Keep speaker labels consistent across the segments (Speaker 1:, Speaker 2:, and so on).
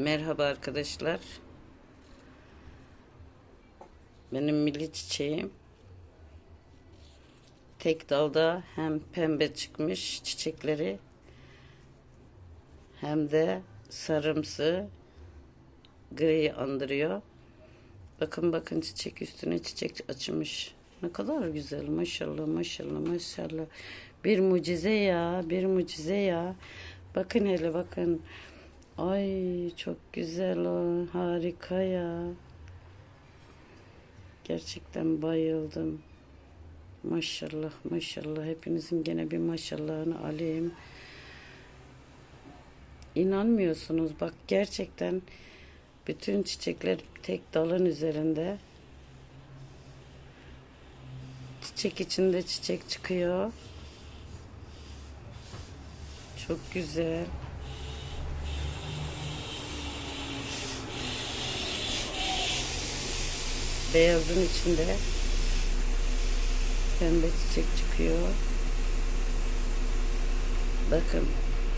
Speaker 1: Merhaba arkadaşlar. Benim milli çiçeğim. Tek dalda hem pembe çıkmış çiçekleri hem de sarımsı griyi andırıyor. Bakın bakın çiçek üstüne çiçek açmış. Ne kadar güzel maşallah maşallah maşallah. Bir mucize ya bir mucize ya. Bakın hele bakın. Ay çok güzel o harika ya. Gerçekten bayıldım. Maşallah maşallah hepinizin gene bir maşallahını alayım. İnanmıyorsunuz bak gerçekten bütün çiçekler tek dalın üzerinde. Çiçek içinde çiçek çıkıyor. Çok güzel. Beyazın içinde pembe çiçek çıkıyor. Bakın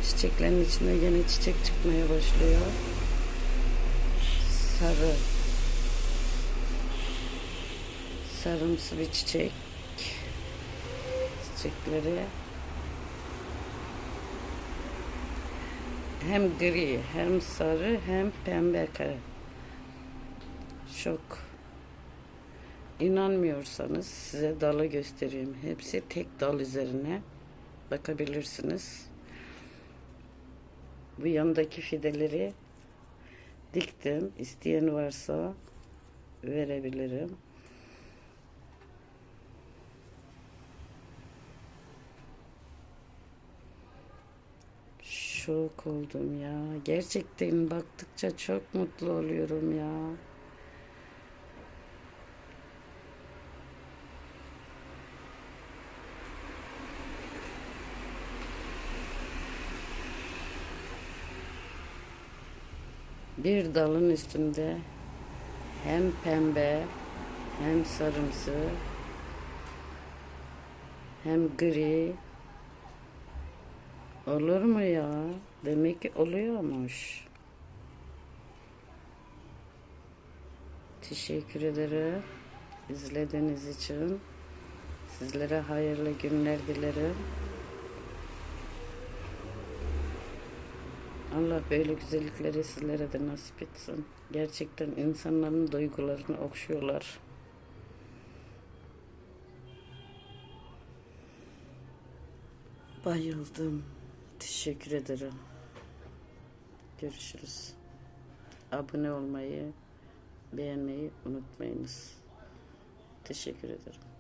Speaker 1: çiçeklerin içinde yine çiçek çıkmaya başlıyor. Sarı. Sarımsı bir çiçek. Çiçekleri hem gri hem sarı hem pembe kare. Çok İnanmıyorsanız size dalı göstereyim. Hepsi tek dal üzerine bakabilirsiniz. Bu yandaki fideleri diktim. İsteyen varsa verebilirim. Şok oldum ya. Gerçekten baktıkça çok mutlu oluyorum ya. Bir dalın üstünde hem pembe hem sarımsı hem gri olur mu ya? Demek ki oluyormuş. Teşekkür ederim izlediğiniz için. Sizlere hayırlı günler dilerim. Allah böyle güzellikleri sizlere de nasip etsin. Gerçekten insanların duygularını okşuyorlar. Bayıldım. Teşekkür ederim. Görüşürüz. Abone olmayı, beğenmeyi unutmayınız. Teşekkür ederim.